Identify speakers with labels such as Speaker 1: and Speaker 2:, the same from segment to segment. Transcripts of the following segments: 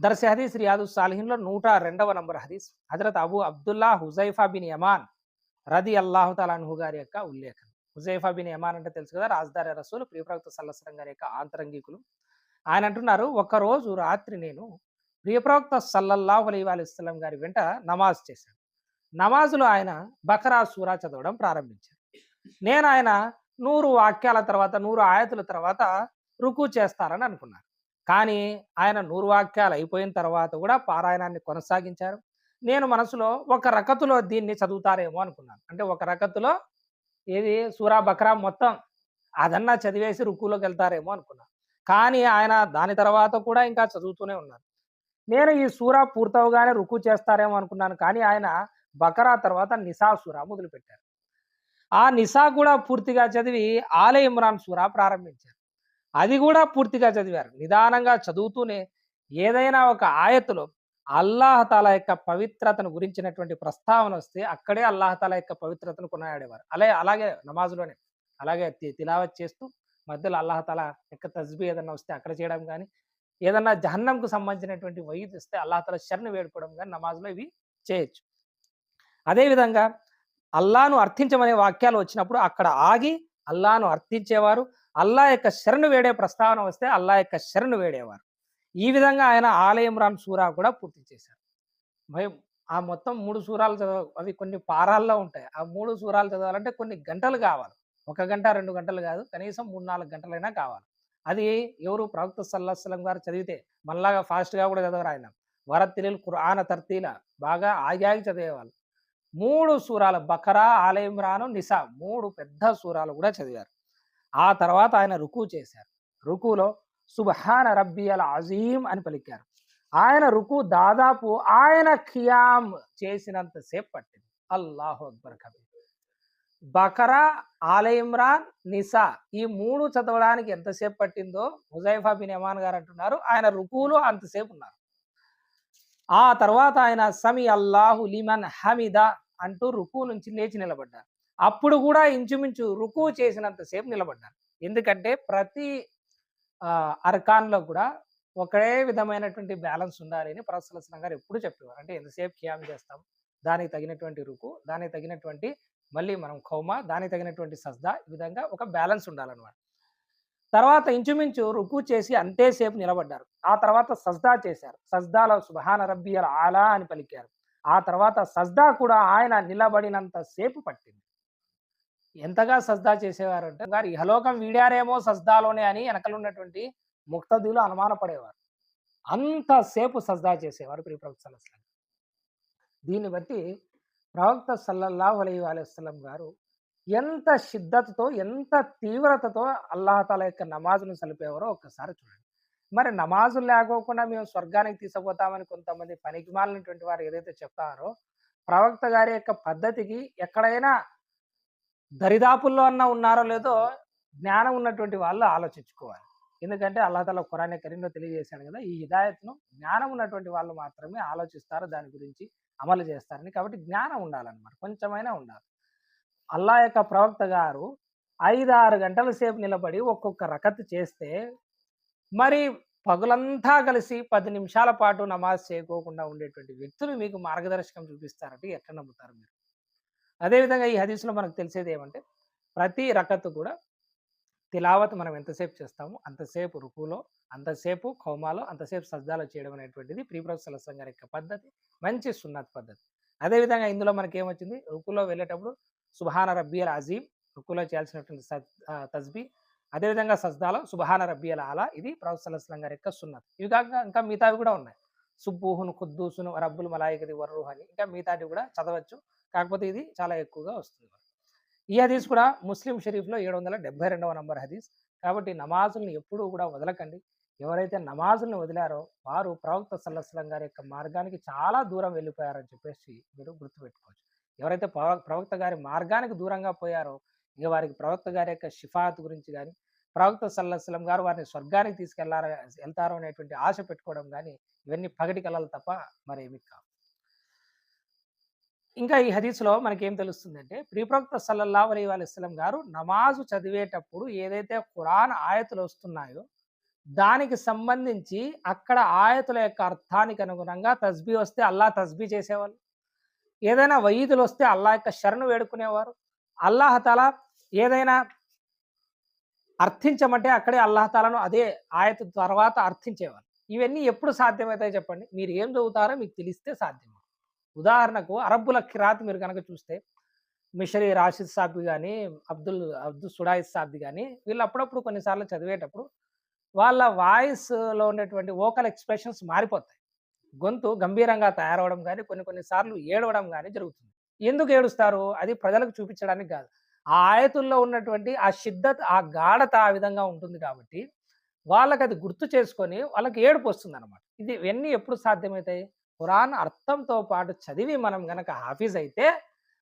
Speaker 1: దర్శ హదీస్ రియాదు సాలిహిన్లో నూట రెండవ నంబర్ హదీస్. Hazrat Abu Abdullah Huzaifa bin Yaman రది అల్లాహు తలాన్హు గారి యొక్క ఉల్లేఖనం హుజైఫా బిన్ యమాన్ అంటే తెలుసు కదా రాజధాని రసూలు ప్రియప్రవక్త సల్లసరం గారి యొక్క ఆంతరంగికులు. ఆయన అంటున్నారు ఒకరోజు రాత్రి నేను ప్రియప్రవక్త సల్లల్లాహు అలీ అలైస్లం గారి వెంట నమాజ్ చేశాను. నమాజులో ఆయన బకరా సూరా చదవడం ప్రారంభించారు. నేను ఆయన నూరు వాక్యాల తర్వాత నూరు ఆయతుల తర్వాత రుకు చేస్తారని అనుకున్నాను కానీ ఆయన నూరు వాక్యాలు అయిపోయిన తర్వాత కూడా పారాయణాన్ని కొనసాగించారు. నేను మనసులో ఒక రకతులో దీన్ని చదువుతారేమో అనుకున్నాను. అంటే ఒక రకతులో ఏది సూరా బక్రా మొత్తం అదన్నా చదివేసి రుక్కులోకి వెళ్తారేమో అనుకున్నాను. కానీ ఆయన దాని తర్వాత కూడా ఇంకా చదువుతూనే ఉన్నారు. నేను ఈ సూరా పూర్తవగానే రుక్కు చేస్తారేమో అనుకున్నాను. కానీ ఆయన బకరా తర్వాత నిసా సూరా మొదలుపెట్టారు. ఆ నిసా కూడా పూర్తిగా చదివి ఆలయ ఇమ్రాన్ సూరా ప్రారంభించారు. అది కూడా పూర్తిగా చదివారు. నిదానంగా చదువుతూనే ఏదైనా ఒక ఆయతులో అల్లాహతాల యొక్క పవిత్రతను గురించినటువంటి ప్రస్తావన వస్తే అక్కడే అల్లాహతాల యొక్క పవిత్రతను కొనాడేవారు అలాగే అలాగే నమాజులోనే అలాగే తిలావత్ చేస్తూ మధ్యలో అల్లాహతాల యొక్క తజ్బీ ఏదన్నా వస్తే అక్కడ చేయడం కానీ ఏదన్నా జహన్నంకు సంబంధించినటువంటి వైద్య వస్తే అల్లాహతాల శరణ్ వేడుకోవడం కానీ నమాజ్లో ఇవి చేయొచ్చు. అదేవిధంగా అల్లాను అర్థించమనే వాక్యాలు వచ్చినప్పుడు అక్కడ ఆగి అల్లాను అర్థించేవారు. అల్లా యొక్క శరణు వేడే ప్రస్తావన వస్తే అల్లా యొక్క శరణు వేడేవారు. ఈ విధంగా ఆయన ఆలయం రామ్ సూరా కూడా పూర్తి చేశారు. భయం ఆ మొత్తం మూడు సూరాలు చదవ అవి కొన్ని పారాల్లో ఉంటాయి. ఆ మూడు సూరాలు చదవాలంటే కొన్ని గంటలు కావాలి. ఒక గంట రెండు గంటలు కాదు. కనీసం మూడు నాలుగు గంటలైనా కావాలి. అది ఎవరు? ప్రవక్త సల్లాహం గారు చదివితే మళ్ళాగా ఫాస్ట్గా కూడా చదవరు ఆయన. వరతిలీలు కురాన తర్తీల బాగా ఆగాగి చదివేవాళ్ళు. మూడు సూరాలు బకరా ఆలయం రాను నిసా మూడు పెద్ద సూరాలు కూడా చదివారు. ఆ తర్వాత ఆయన రుకు చేశారు. రుకులో సుబ్హాన రబ్బియల్ అజీం అని పలికారు. ఆయన రుకు దాదాపు ఆయన ఖియాం చేసినంతసేపు పట్టింది. అల్లాహు అక్బర్ కబీర్. బకరా ఆల ఇమ్రాన్ నిసా ఈ మూడు చదవడానికి ఎంతసేపు పట్టిందో హుజైఫా బిన్ యమాన్ గారు అంటున్నారు. ఆయన రుకులో అంతసేపు ఉన్నారు. ఆ తర్వాత ఆయన సమి అల్లాహు లిమన్ హమిద అంటూ రుకు నుంచి లేచి నిలబడ్డారు. అప్పుడు కూడా ఇంచుమించు రుకు చేసినంతసేపు నిలబడ్డారు. ఎందుకంటే ప్రతి అర్కాన్లో కూడా ఒకే విధమైనటువంటి బ్యాలెన్స్ ఉండాలి అని గారు ఎప్పుడు చెప్పేవారు. అంటే ఎంతసేపు క్యామ్ చేస్తాం దానికి తగినటువంటి రుకు దానికి తగినటువంటి మళ్ళీ మనం ఖౌమ దానికి తగినటువంటి సజ్దా ఈ విధంగా ఒక బ్యాలెన్స్ ఉండాలన్నమాట. తర్వాత ఇంచుమించు రుకు చేసి అంతేసేపు నిలబడ్డారు. ఆ తర్వాత సజ్దా చేశారు. సజ్దాలో సుబహాన రబ్బియల్ ఆలా అని పలికారు. ఆ తర్వాత సజ్దా కూడా ఆయన నిలబడినంత సేపు పట్టింది. ఎంతగా సజ్దా చేసేవారు అంటే గారు ఇహలోకం వీడారేమో సజ్దాలోనే అని వెనకలు ఉన్నటువంటి ముక్తదులు అనుమానపడేవారు. అంతసేపు సజ్దా చేసేవారు ప్రియ ప్రవక్త సల్లల్లాహు దీన్ని బట్టి ప్రవక్త సల్లల్లాహు అలైహి అలైస్లం గారు ఎంత శిద్ధతతో ఎంత తీవ్రతతో అల్లాహతాల యొక్క నమాజును సలిపేవారో ఒక్కసారి చూడండి. మరి నమాజులు లేకోకుండా మేము స్వర్గానికి తీసుకుపోతామని కొంతమంది పనికిమాలినటువంటి వారు ఏదైతే చెప్తారో ప్రవక్త గారి యొక్క పద్ధతికి ఎక్కడైనా దరిదాపుల్లో అన్న ఉన్నారో లేదో జ్ఞానం ఉన్నటువంటి వాళ్ళు ఆలోచించుకోవాలి. ఎందుకంటే అల్లాహతాల ఖురాన్ కరీంలో తెలియజేశాడు కదా ఈ హిదాయత్ను జ్ఞానం ఉన్నటువంటి వాళ్ళు మాత్రమే ఆలోచిస్తారు దాని గురించి అమలు చేస్తారని. కాబట్టి జ్ఞానం ఉండాలన్నమాట కొంచెమైనా ఉండాలి. అల్లా యొక్క ప్రవక్త గారు ఐదు ఆరు గంటల సేపు నిలబడి ఒక్కొక్క రకత్ చేస్తే మరి పగులంతా కలిసి పది నిమిషాల పాటు నమాజ్ చేయకోకుండా ఉండేటువంటి వ్యక్తులు మీకు మార్గదర్శకం చూపిస్తారంటే ఎట్లా నమ్ముతారు మీరు? అదేవిధంగా ఈ హదీస్లో మనకు తెలిసేది ఏమంటే ప్రతి రకత్తు కూడా తిలావత్ మనం ఎంతసేపు చేస్తామో అంతసేపు రుకులో అంతసేపు కౌమాలో అంతసేపు సజ్జాలో చేయడం అనేటువంటిది ప్రీప్రొఫెసర్ సలసం గారి యొక్క పద్ధతి మంచి సున్నత్ పద్ధతి. అదేవిధంగా ఇందులో మనకి ఏమొచ్చింది? రుకులో వెళ్ళేటప్పుడు సుభాన రబ్బియల్ అజీమ్ రుకులో చేయాల్సినటువంటి తస్బీ తజ్బీ అదేవిధంగా సజ్దాలో సుభాన రబ్బియల్ అలా ఇది ప్రొఫెసర్ సలస్లం గారి యొక్క సున్నత్. ఇవి కాక ఇంకా మిగతావి కూడా ఉన్నాయి. సుబ్బూహును ఖుద్దూసును రబ్బుల్ మలాయికది వర్రుహ్ అని ఇంకా మిగతాటి కూడా చదవచ్చు. కాకపోతే ఇది చాలా ఎక్కువగా వస్తుంది ఈ హదీస్ కూడా ముస్లిం షరీఫ్లో ఏడు వందల డెబ్బై రెండవ నంబర్ హదీస్. కాబట్టి నమాజుల్ని ఎప్పుడూ కూడా వదలకండి. ఎవరైతే నమాజుల్ని వదిలారో వారు ప్రవక్త సల్లస్లం గారి యొక్క మార్గానికి చాలా దూరం వెళ్ళిపోయారని చెప్పేసి మీరు గుర్తుపెట్టుకోవచ్చు. ఎవరైతే ప్రవక్త గారి మార్గానికి దూరంగా పోయారో ఇక వారికి ప్రవక్త గారి యొక్క షిఫాత్ గురించి కానీ ప్రవక్త సల్లస్లం గారు వారిని స్వర్గానికి తీసుకెళ్ళారా వెళ్తారో అనేటువంటి ఆశ పెట్టుకోవడం కానీ ఇవన్నీ పగటి కళలు తప్ప మరేమి కావు. ఇంకా ఈ హదీస్లో మనకేం తెలుస్తుందంటే ప్రియప్రవక్త సల్లల్లా అలీ వసల్లం గారు నమాజు చదివేటప్పుడు ఏదైతే ఖురాన్ ఆయతులు వస్తున్నాయో దానికి సంబంధించి అక్కడ ఆయతుల యొక్క అర్థానికి అనుగుణంగా తస్బీ వస్తే అల్లా తస్బీ చేసేవాళ్ళు. ఏదైనా వయీదులు వస్తే అల్లా యొక్క శరణు వేడుకునేవారు. అల్లాహతల ఏదైనా అర్థించమంటే అక్కడే అల్లాహతాలను అదే ఆయత తర్వాత అర్థించేవారు. ఇవన్నీ ఎప్పుడు సాధ్యమవుతాయి చెప్పండి? మీరు ఏం చదువుతారో మీకు తెలిస్తే సాధ్యం ఉదాహరణకు అరబ్బుల కిరాత్ మీరు కనుక చూస్తే మిషరీ రాషిద్ సాబ్ది కానీ అబ్దుల్ అబ్దుల్ సుడాయిద్ సాబ్ది కానీ వీళ్ళు అప్పుడప్పుడు కొన్నిసార్లు చదివేటప్పుడు వాళ్ళ వాయిస్లో ఉండేటువంటి ఓకల్ ఎక్స్ప్రెషన్స్ మారిపోతాయి. గొంతు గంభీరంగా తయారవడం కానీ కొన్ని కొన్నిసార్లు ఏడవడం కానీ జరుగుతుంది. ఎందుకు ఏడుస్తారు? అది ప్రజలకు చూపించడానికి కాదు. ఆ ఆయతుల్లో ఉన్నటువంటి ఆ సిద్ధత ఆ గాఢత ఆ విధంగా ఉంటుంది కాబట్టి వాళ్ళకి అది గుర్తు చేసుకొని వాళ్ళకి ఏడుపు వస్తుంది అనమాట ఇది ఇవన్నీ ఎప్పుడు సాధ్యమవుతాయి? ఖురాన్ అర్థంతో పాటు చదివి మనం గనక హాఫీజ్ అయితే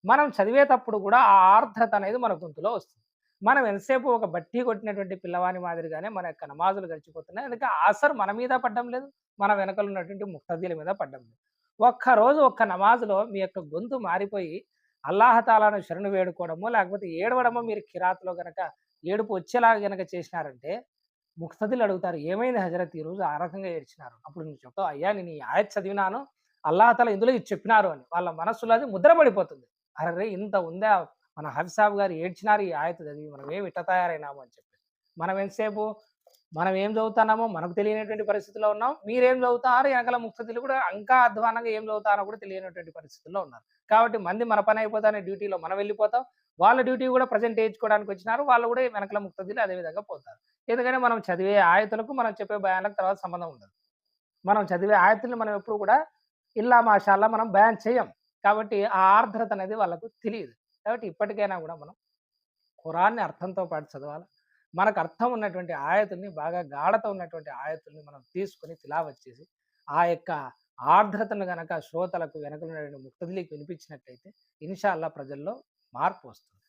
Speaker 1: మనం చదివేటప్పుడు కూడా ఆ ఆర్ద్రత అనేది మన గొంతులో వస్తుంది. మనం ఎంతసేపు ఒక బట్టి కొట్టినటువంటి పిల్లవాని మాదిరిగానే మన యొక్క నమాజులు గడిచిపోతున్నాయి. అందుకే ఆసర్ మన మీద పడ్డం లేదు మన వెనకలు ఉన్నటువంటి ముక్తదీల మీద పడ్డం లేదు. ఒక్క రోజు ఒక్క నమాజులో మీ యొక్క గొంతు మారిపోయి అల్లాహతాలను శరణు వేడుకోవడము లేకపోతే ఏడవడము మీరు కిరాత్లో గనక ఏడుపు వచ్చేలాగా గనక చేసినారంటే ముక్తదులు అడుగుతారు ఏమైంది హజరత్? ఈరోజు రోజు ఆ రకంగా ఏడ్చినారు. అప్పుడు నువ్వు చెప్తావు అయ్యా నేను ఈ ఆయత్ చదివినాను అల్లాహతాల ఇందులో ఇది చెప్పినారు అని. వాళ్ళ మనస్సులో అది ముద్రపడిపోతుంది. అరే ఇంత ఉందా? మన హఫీసాబ్ గారు ఏడ్చినారు ఈ ఆయత చదివి మనం ఏమి ఇట్ట తయారైనాము అని చెప్పి మనం ఎంతసేపు మనం ఏం చదువుతున్నామో మనకు తెలియనటువంటి పరిస్థితిలో ఉన్నాం. మీరేం చదువుతారు? వెనకాల ముక్తతులు కూడా ఇంకా అధ్వానంగా ఏం చదువుతారో కూడా తెలియనటువంటి పరిస్థితుల్లో ఉన్నారు. కాబట్టి మంది మన పని అయిపోతానే డ్యూటీలో మనం వెళ్ళిపోతాం. వాళ్ళ డ్యూటీ కూడా ప్రజెంట్ వేయించుకోవడానికి వచ్చినారు. వాళ్ళు కూడా వెనకల ముక్తదిలు అదే విధంగా పోతారు. ఎందుకంటే మనం చదివే ఆయతులకు మనం చెప్పే భయాలకు తర్వాత సంబంధం ఉండదు. మనం చదివే ఆయతుల్ని మనం ఎప్పుడు కూడా ఇల్లా మాషాల్లా మనం భయం చేయం. కాబట్టి ఆ ఆర్ద్రత అనేది వాళ్ళకు తెలియదు. కాబట్టి ఇప్పటికైనా కూడా మనం ఖురాన్ని అర్థంతో పాటు చదవాలి. మనకు అర్థం ఉన్నటువంటి ఆయతుల్ని బాగా గాఢత ఉన్నటువంటి ఆయతుల్ని మనం తీసుకొని తిలావచ్చేసి ఆ యొక్క ఆర్ద్రతను గనక శ్రోతలకు వెనకలు ముక్తదిలీకి వినిపించినట్లయితే ఇన్షాల్లా ప్రజల్లో మార్పు వస్తుంది.